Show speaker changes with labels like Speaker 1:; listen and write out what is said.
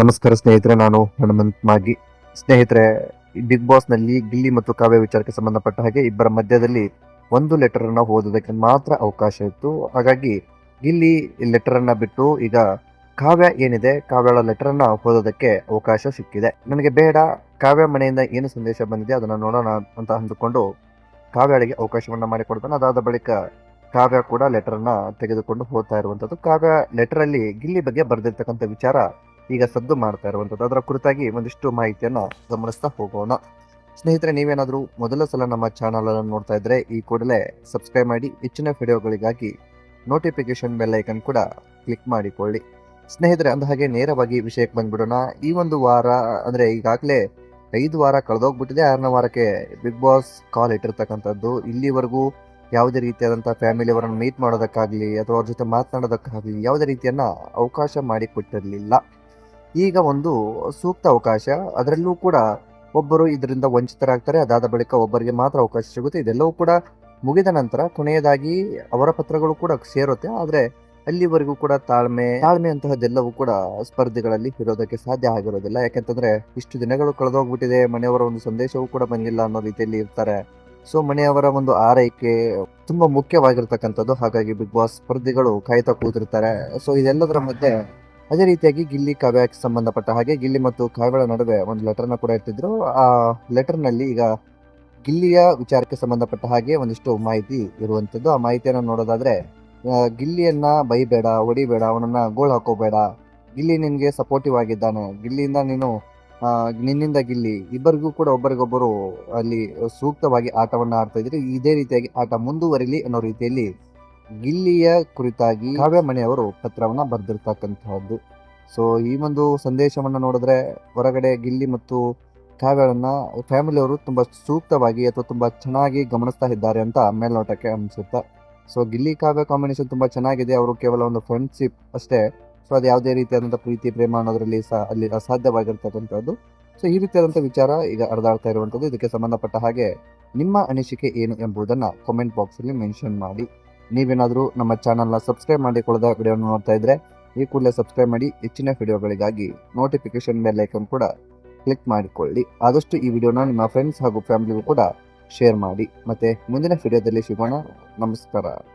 Speaker 1: ನಮಸ್ಕಾರ ಸ್ನೇಹಿತರೆ, ನಾನು ಹನುಮಂತ್ ಮಾಗಿ ಸ್ನೇಹಿತರೆ ಬಿಗ್ ಬಾಸ್ನಲ್ಲಿ ಗಿಲ್ಲಿ ಮತ್ತು ಕಾವ್ಯ ವಿಚಾರಕ್ಕೆ ಸಂಬಂಧಪಟ್ಟ ಹಾಗೆ ಇಬ್ಬರ ಮಧ್ಯದಲ್ಲಿ ಒಂದು ಲೆಟರ್ ಅನ್ನ ಓದೋದಕ್ಕೆ ಮಾತ್ರ ಅವಕಾಶ ಇತ್ತು. ಹಾಗಾಗಿ ಗಿಲ್ಲಿ ಲೆಟರ್ ಅನ್ನ ಬಿಟ್ಟು ಈಗ ಕಾವ್ಯ ಏನಿದೆ ಕಾವ್ಯಳ ಲೆಟರ್ ಅನ್ನ ಓದೋದಕ್ಕೆ ಅವಕಾಶ ಸಿಕ್ಕಿದೆ. ನನಗೆ ಬೇಡ, ಕಾವ್ಯ ಮನೆಯಿಂದ ಏನು ಸಂದೇಶ ಬಂದಿದೆ ಅದನ್ನ ನೋಡೋಣ ಅಂತ ಅಂದುಕೊಂಡು ಕಾವ್ಯಳಿಗೆ ಅವಕಾಶವನ್ನ ಮಾಡಿಕೊಡ್ತಾನೆ. ಅದಾದ ಬಳಿಕ ಕಾವ್ಯ ಕೂಡ ಲೆಟರ್ ಅನ್ನ ತೆಗೆದುಕೊಂಡು ಹೋಗ್ತಾ ಇರುವಂತದ್ದು. ಕಾವ್ಯ ಲೆಟರ್ ಅಲ್ಲಿ ಗಿಲ್ಲಿ ಬಗ್ಗೆ ಬರೆದಿರ್ತಕ್ಕಂಥ ವಿಚಾರ ಈಗ ಸದ್ದು ಮಾಡ್ತಾ ಇರುವಂಥದ್ದು. ಅದರ ಕುರಿತಾಗಿ ಒಂದಿಷ್ಟು ಮಾಹಿತಿಯನ್ನು ಗಮನಿಸ್ತಾ ಹೋಗೋಣ. ಸ್ನೇಹಿತರೆ, ನೀವೇನಾದರೂ ಮೊದಲ ಸಲ ನಮ್ಮ ಚಾನಲ್ ಅನ್ನು ನೋಡ್ತಾ ಇದ್ರೆ, ಈ ಕೂಡಲೇ ಸಬ್ಸ್ಕ್ರೈಬ್ ಮಾಡಿ, ಹೆಚ್ಚಿನ ವಿಡಿಯೋಗಳಿಗಾಗಿ ನೋಟಿಫಿಕೇಶನ್ ಬೆಲ್ ಐಕನ್ ಕೂಡ ಕ್ಲಿಕ್ ಮಾಡಿಕೊಳ್ಳಿ. ಸ್ನೇಹಿತರೆ, ಅಂದ ಹಾಗೆ ನೇರವಾಗಿ ವಿಷಯಕ್ಕೆ ಬಂದ್ಬಿಡೋಣ. ಈ ಒಂದು ವಾರ, ಅಂದ್ರೆ ಈಗಾಗಲೇ ಐದು ವಾರ ಕಳೆದೋಗ್ಬಿಟ್ಟಿದೆ. ಆರನೇ ವಾರಕ್ಕೆ ಬಿಗ್ ಬಾಸ್ ಕಾಲ್ ಇಟ್ಟಿರ್ತಕ್ಕಂಥದ್ದು. ಇಲ್ಲಿವರೆಗೂ ಯಾವುದೇ ರೀತಿಯಾದಂಥ ಫ್ಯಾಮಿಲಿ ಅವರನ್ನು ಮೀಟ್ ಮಾಡೋದಕ್ಕಾಗಲಿ, ಅಥವಾ ಅವ್ರ ಜೊತೆ ಮಾತನಾಡೋದಕ್ಕಾಗಲಿ, ಯಾವುದೇ ರೀತಿಯನ್ನ ಅವಕಾಶ ಮಾಡಿಕೊಟ್ಟಿರಲಿಲ್ಲ. ಈಗ ಒಂದು ಸೂಕ್ತ ಅವಕಾಶ. ಅದರಲ್ಲೂ ಕೂಡ ಒಬ್ಬರು ಇದರಿಂದ ವಂಚಿತರಾಗ್ತಾರೆ. ಅದಾದ ಬಳಿಕ ಒಬ್ಬರಿಗೆ ಮಾತ್ರ ಅವಕಾಶ ಸಿಗುತ್ತೆ. ಇದೆಲ್ಲವೂ ಕೂಡ ಮುಗಿದ ನಂತರ ಕೊನೆಯದಾಗಿ ಅವರ ಪತ್ರಗಳು ಕೂಡ ಸೇರುತ್ತೆ. ಆದರೆ ಅಲ್ಲಿವರೆಗೂ ಕೂಡ ತಾಳ್ಮೆ ತಾಳ್ಮೆ ಅಂತಹದ್ದೆಲ್ಲವೂ ಕೂಡ ಸ್ಪರ್ಧೆಗಳಲ್ಲಿ ಇರೋದಕ್ಕೆ ಸಾಧ್ಯ ಆಗಿರೋದಿಲ್ಲ. ಯಾಕೆಂತಂದ್ರೆ ಇಷ್ಟು ದಿನಗಳು ಕಳೆದೋಗ್ಬಿಟ್ಟಿದೆ. ಮನೆಯವರ ಒಂದು ಸಂದೇಶವೂ ಕೂಡ ಬಂದಿಲ್ಲ ಅನ್ನೋ ರೀತಿಯಲ್ಲಿ ಇರ್ತಾರೆ. ಸೊ, ಮನೆಯವರ ಒಂದು ಆರೈಕೆ ತುಂಬಾ ಮುಖ್ಯವಾಗಿರ್ತಕ್ಕಂಥದ್ದು. ಹಾಗಾಗಿ ಬಿಗ್ ಬಾಸ್ ಸ್ಪರ್ಧಿಗಳು ಕಾಯ್ತಾ ಕೂತಿರ್ತಾರೆ. ಸೊ, ಇದೆಲ್ಲದರ ಮಧ್ಯೆ ಅದೇ ರೀತಿಯಾಗಿ ಗಿಲ್ಲಿ ಕಾವ್ಯಕ್ಕೆ ಸಂಬಂಧಪಟ್ಟ ಹಾಗೆ ಗಿಲ್ಲಿ ಮತ್ತು ಕಾವ್ಯಗಳ ನಡುವೆ ಒಂದು ಲೆಟರ್ನ ಕೂಡ ಇರ್ತಿದ್ರು ಆ ಲೆಟರ್ನಲ್ಲಿ ಈಗ ಗಿಲ್ಲಿಯ ವಿಚಾರಕ್ಕೆ ಸಂಬಂಧಪಟ್ಟ ಹಾಗೆ ಒಂದಿಷ್ಟು ಮಾಹಿತಿ ಇರುವಂತದ್ದು. ಆ ಮಾಹಿತಿಯನ್ನು ನೋಡೋದಾದ್ರೆ ಗಿಲ್ಲಿಯನ್ನ ಬೈಬೇಡ, ಹೊಡಿಬೇಡ, ಅವನನ್ನ ಗೋಳ್ ಹಾಕೋಬೇಡ. ಗಿಲ್ಲಿ ನಿನ್ಗೆ ಸಪೋರ್ಟಿವ್ ಆಗಿದ್ದಾನೆ. ಗಿಲ್ಲಿಯಿಂದ ನೀನು ನಿನ್ನಿಂದ ಗಿಲ್ಲಿ, ಇಬ್ಬರಿಗೂ ಕೂಡ ಒಬ್ಬರಿಗೊಬ್ಬರು ಅಲ್ಲಿ ಸೂಕ್ತವಾಗಿ ಆಟವನ್ನ ಆಡ್ತಾ ಇದ್ರಿ. ಇದೇ ರೀತಿಯಾಗಿ ಆಟ ಮುಂದುವರಿಲಿ ಅನ್ನೋ ರೀತಿಯಲ್ಲಿ ಗಿಲ್ಲಿಯ ಕುರಿತಾಗಿ ಕಾವ್ಯ ಮನೆಯವರು ಪತ್ರವನ್ನ ಬರೆದಿರ್ತಕ್ಕಂತಹದ್ದು. ಸೊ ಈ ಒಂದು ಸಂದೇಶವನ್ನ ನೋಡಿದ್ರೆ ಹೊರಗಡೆ ಗಿಲ್ಲಿ ಮತ್ತು ಕಾವ್ಯಗಳನ್ನ ಫ್ಯಾಮಿಲಿ ಅವರು ತುಂಬಾ ಸೂಕ್ತವಾಗಿ ಅಥವಾ ತುಂಬಾ ಚೆನ್ನಾಗಿ ಗಮನಿಸ್ತಾ ಇದ್ದಾರೆ ಅಂತ ಮೇಲ್ನೋಟಕ್ಕೆ ಅನಿಸುತ್ತೆ. ಸೊ ಗಿಲ್ಲಿ ಕಾವ್ಯ ಕಾಂಬಿನೇಷನ್ ತುಂಬಾ ಚೆನ್ನಾಗಿದೆ. ಅವರು ಕೇವಲ ಒಂದು ಫ್ರೆಂಡ್ಶಿಪ್ ಅಷ್ಟೇ. ಸೊ ಅದು ಯಾವುದೇ ರೀತಿಯಾದಂಥ ಪ್ರೀತಿ, ಪ್ರೇಮ ಅನ್ನೋದ್ರಲ್ಲಿ ಸಹ ಅಲ್ಲಿ ಅಸಾಧ್ಯವಾಗಿರ್ತಕ್ಕಂಥದ್ದು ಸೊ ಈ ರೀತಿಯಾದಂಥ ವಿಚಾರ ಈಗ ಹರಿದಾಡ್ತಾ ಇರುವಂಥದ್ದು ಇದಕ್ಕೆ ಸಂಬಂಧಪಟ್ಟ ಹಾಗೆ ನಿಮ್ಮ ಅನಿಸಿಕೆ ಏನು ಎಂಬುದನ್ನ ಕಾಮೆಂಟ್ ಬಾಕ್ಸ್ ಅಲ್ಲಿ ಮೆನ್ಷನ್ ಮಾಡಿ. ನೀವೇನಾದರೂ ನಮ್ಮ ಚಾನಲ್ನ ಸಬ್ಸ್ಕ್ರೈಬ್ ಮಾಡಿಕೊಳ್ಳದ ವಿಡಿಯೋನ ನೋಡ್ತಾ ಇದ್ರೆ, ಈ ಕೂಡಲೇ ಸಬ್ಸ್ಕ್ರೈಬ್ ಮಾಡಿ ಹೆಚ್ಚಿನ ವಿಡಿಯೋಗಳಿಗಾಗಿ ನೋಟಿಫಿಕೇಶನ್ ಬೆಲ್ ಐಕನ್ ಕೂಡ ಕ್ಲಿಕ್ ಮಾಡಿಕೊಳ್ಳಿ. ಆದಷ್ಟು ಈ ವಿಡಿಯೋನ ನಿಮ್ಮ ಫ್ರೆಂಡ್ಸ್ ಹಾಗೂ ಫ್ಯಾಮಿಲಿಗೂ ಕೂಡ ಶೇರ್ ಮಾಡಿ. ಮತ್ತೆ ಮುಂದಿನ ವಿಡಿಯೋದಲ್ಲಿ ಸಿಗೋಣ. ನಮಸ್ಕಾರ.